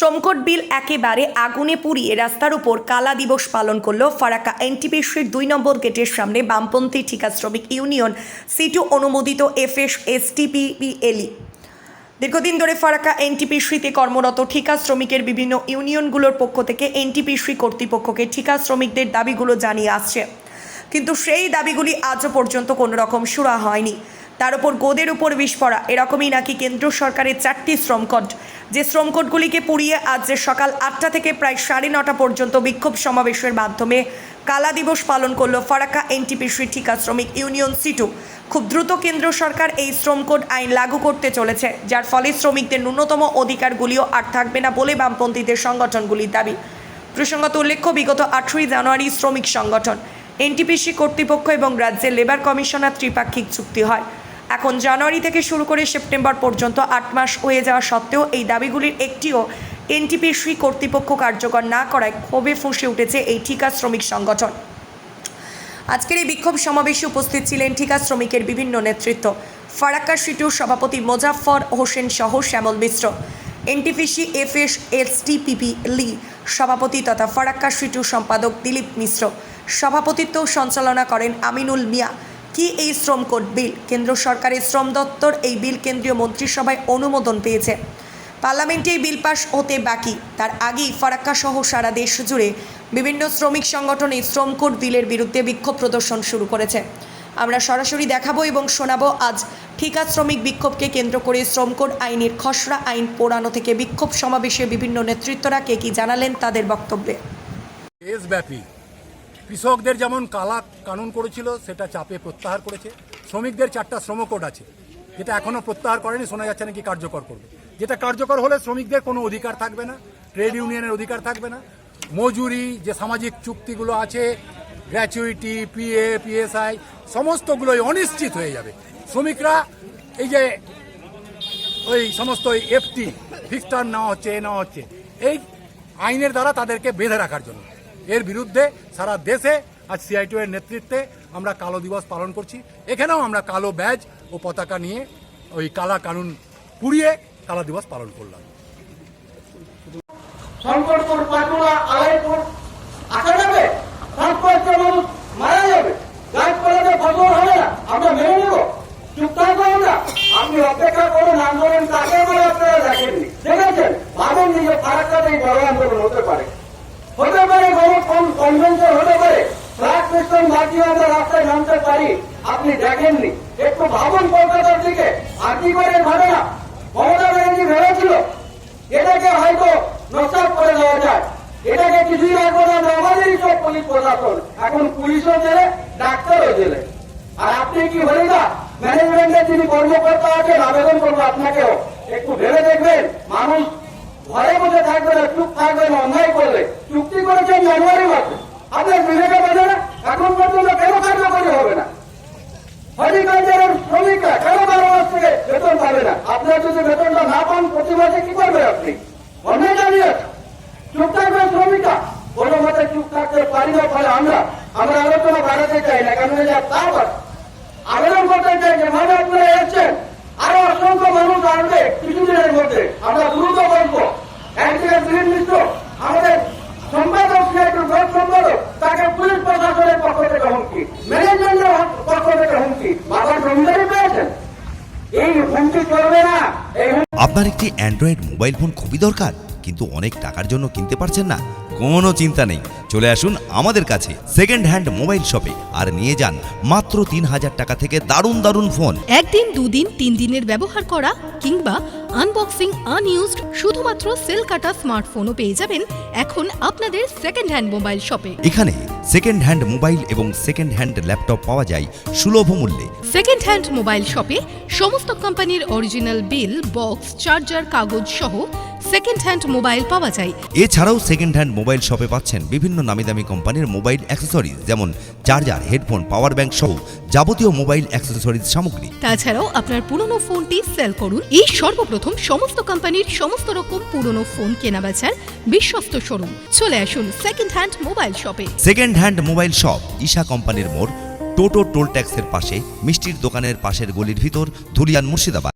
শ্রমকোট বিল একেবারে আগুনে পুড়িয়ে রাস্তার উপর কালা দিবস পালন করল ফারাক্কা এনটিপিসির দুই নম্বর গেটের সামনে বামপন্থী ঠিকা শ্রমিক ইউনিয়ন, সিটু অনুমোদিত এফএস এসটিপিপিএলই দীর্ঘদিন ধরে ফারাক্কা এনটিপিসিতে কর্মরত ঠিকা শ্রমিকের বিভিন্ন ইউনিয়নগুলোর পক্ষ থেকে এনটিপিসি কর্তৃপক্ষকে ঠিকা শ্রমিকদের দাবিগুলো জানিয়ে আসছে। কিন্তু সেই দাবিগুলি আজও পর্যন্ত কোনো রকম সুরা হয়নি। তার উপর গোদের উপর বিষ পড়া। এরকমই নাকি কেন্দ্র সরকারের চারটি শ্রমকট যে শ্রমকোটগুলিকে পুড়িয়ে আজ যে সকাল আটটা থেকে প্রায় সাড়ে নটা পর্যন্ত বিক্ষোভ সমাবেশের মাধ্যমে কালা দিবস পালন করল ফারাক্কা এনটিপিসি ঠিকা শ্রমিক ইউনিয়ন সিটু। খুব দ্রুত কেন্দ্র সরকার এই শ্রম কোড আইন লাগু করতে চলেছে, যার ফলে শ্রমিকদের ন্যূনতম অধিকারগুলিও আর থাকবে না বলে বামপন্থীদের সংগঠনগুলির দাবি। প্রসঙ্গত উল্লেখ্য, বিগত আঠেরোই জানুয়ারি শ্রমিক সংগঠন, এনটিপিসি কর্তৃপক্ষ এবং রাজ্যের লেবার কমিশনার ত্রিপাক্ষিক চুক্তি হয়। এখন জানুয়ারি থেকে শুরু করে সেপ্টেম্বর পর্যন্ত আট মাস হয়ে যাওয়া সত্ত্বেও এই দাবিগুলির একটিও এনটিপিসি কর্তৃপক্ষ কার্যকর না করায় ক্ষোভে ফুঁসে উঠেছে এই ঠিকা শ্রমিক সংগঠন। আজকের এই বিক্ষোভ সমাবেশে উপস্থিত ছিলেন ঠিকা শ্রমিকের বিভিন্ন নেতৃত্ব। ফারাক্কা সিটুর সভাপতি মোজাফফর হোসেন সহ শ্যামল মিশ্র, এনটিপিসি এফএস এসটিপিপি লি সভাপতি তথা ফারাক্কা সিটুর সম্পাদক দিলীপ মিশ্র। সভাপতিত্ব সঞ্চালনা করেন আমিনুল মিয়া। কি এই শ্রম কোড বিল? কেন্দ্র সরকারের শ্রম দপ্তর এই বিল কেন্দ্রীয় মন্ত্রিসভায় অনুমোদন পেয়েছে। পার্লামেন্টে এই বিল পাশ হতে বাকি। তার আগেই ফারাক্কা সহ সারা দেশ জুড়ে বিভিন্ন শ্রমিক সংগঠন এই শ্রম কোড বিলের বিরুদ্ধে বিক্ষোভ প্রদর্শন শুরু করেছে। আমরা সরাসরি দেখাবো এবং শোনাবো আজ ঠিকা শ্রমিক বিক্ষোভকে কেন্দ্র করে শ্রম কোড আইনের খসড়া আইন পোড়ানো থেকে বিক্ষোভ সমাবেশে বিভিন্ন নেতৃত্বরা কে কি জানালেন তাদের বক্তব্যে। কৃষকদের যেমন কালা কানুন করেছিল, সেটা চাপে প্রত্যাহার করেছে। শ্রমিকদের চারটা শ্রম কোড আছে, যেটা এখনও প্রত্যাহার করেনি, শোনা যাচ্ছে নাকি কার্যকর করবে। যেটা কার্যকর হলে শ্রমিকদের কোনো অধিকার থাকবে না, ট্রেড ইউনিয়নের অধিকার থাকবে না। মজুরি, যে সামাজিক চুক্তিগুলো আছে, গ্র্যাচুইটি, পিএ, পিএসআই, সমস্তগুলোই অনিশ্চিত হয়ে যাবে। শ্রমিকরা এই যে ওই সমস্ত এফটি ফিক্সড টার্ম নেওয়া হচ্ছে, এ নেওয়া হচ্ছে, এই আইনের দ্বারা তাদেরকে বেঁধে রাখার জন্য। এর বিরুদ্ধে সারা দেশে আজ সিআইটি এর নেতৃত্বে আমরা কালো দিবস পালন করছি। এখানেও আমরা কালো ব্যাজ ও পতাকা নিয়ে ওই কালা কানুন পুড়িয়ে কালা দিবস পালন করলাম। আন্দোলন বলে আপনারা দেখেননি। দেখেছেন? ভাবেন নিজে ফারাক্কাতেই বড় আন্দোলন হতে পারে। কনভেনশন হতে পারে। ফ্ল্যাগ সিস্টেম মাধ্যমে আমরা রাস্তায় নামতে পারি। আপনি দেখেননি। একটু ভাবুন কলকাতার দিকে। আর কি করে ভাবে না মমতা ব্যানার্জি ভেবেছিল, এটাকে হয়তো নস্বাত করে দেওয়া যায়। এটাকে কিছুই রাখব না, আমাদেরই সব পুলিশ প্রশাসন। এখন পুলিশও জেলে, ডাক্তারও জেলে। আর আপনি কি হলে না ম্যানেজমেন্টের যিনি কর্মকর্তা আছেন, আবেদন করব আপনাকেও। একটু ভেবে দেখবেন, মানুষ ঘরে বসে থাকবে চুপ থাকবে অন্যায় করলে চুক্তি করেছেন জানুয়ারি মাসে। আপনার বিবেকে বাজে না এখন পর্যন্ত কেন কার্যকরী হবে না। হর্টিকালচারের শ্রমিকরা কেন বারো মাস থেকে বেতন পাবে না। আপনার যদি বেতনটা না পান, প্রতি মাসে কি করবে আপনি? অন্যায় জানিয়ে চুপ থাকবে শ্রমিকরা। কোনো মতে চুপ থাকতে পারি না, ফলে আমরা আমরা আলোচনা বাড়াতে চাই না কেন যা তা বাদ আবেদন করতে চাই যেভাবে আপনারা এসছেন, আরও অসংখ্য মানুষ আসবে কিছুদিনের মধ্যে আমরা দ্রুত বলব একদিকে দিলীপ মিশ্র আমাদের সম্পাদক একটু ব্লক সম্পাদক তাকে পুলিশ প্রশাসনের পক্ষ থেকে হুমকি আপনার একটি অ্যান্ড্রয়েড মোবাইল ফোন খুবই দরকার, কিন্তু অনেক টাকার জন্য কিনতে পারছেন না। কোনো চিন্তা নেই। চলে আসুন আমাদের কাছে সেকেন্ড হ্যান্ড মোবাইল শপে আর নিয়ে যান মাত্র তিন হাজার টাকা থেকে দারুণ দারুণ ফোন। একদিন, দুদিন তিন দিনের ব্যবহার করা কিংবা আনবক্সিং আনইউজড শুধুমাত্র সেল কাটা স্মার্টফোনও পেয়ে যাবেন এখন আপনাদের সেকেন্ড হ্যান্ড মোবাইল শপে এখানে সেকেন্ড হ্যান্ড মোবাইল এবং সেকেন্ড হ্যান্ড ল্যাপটপ পাওয়া যায় সুলভ মূল্যে। সেকেন্ড হ্যান্ড মোবাইল শপে সমস্ত কোম্পানির অরিজিনাল বিল বক্স চার্জার কাগজ সহ সেকেন্ড হ্যান্ড মোবাইল পাওয়া যায়। এছাড়াও সেকেন্ড হ্যান্ড মোবাইল শপে পাচ্ছেন বিভিন্ন নামি দামি কোম্পানির মোবাইল অ্যাক্সেসরিজ যেমন চার্জার হেডফোন পাওয়ার ব্যাংক সহ যাবতীয় মোবাইল অ্যাক্সেসরিজ সামগ্রী। তাছাড়াও আপনার পুরনো ফোনটি সেল করুন। এই সর্বপ্রথম সমস্ত কোম্পানির সমস্ত রকম পুরনো ফোন কেনাবেচার বিশ্বস্ত শোরুম। চলে আসুন সেকেন্ড হ্যান্ড মোবাইল শপে second hand mobile shop Isha কোম্পানির মোড় টোটো টোল ট্যাক্সের পাশে মিষ্টির দোকানের পাশের গলির ভিতর ধুলিয়ান মুর্শিদাবাদ।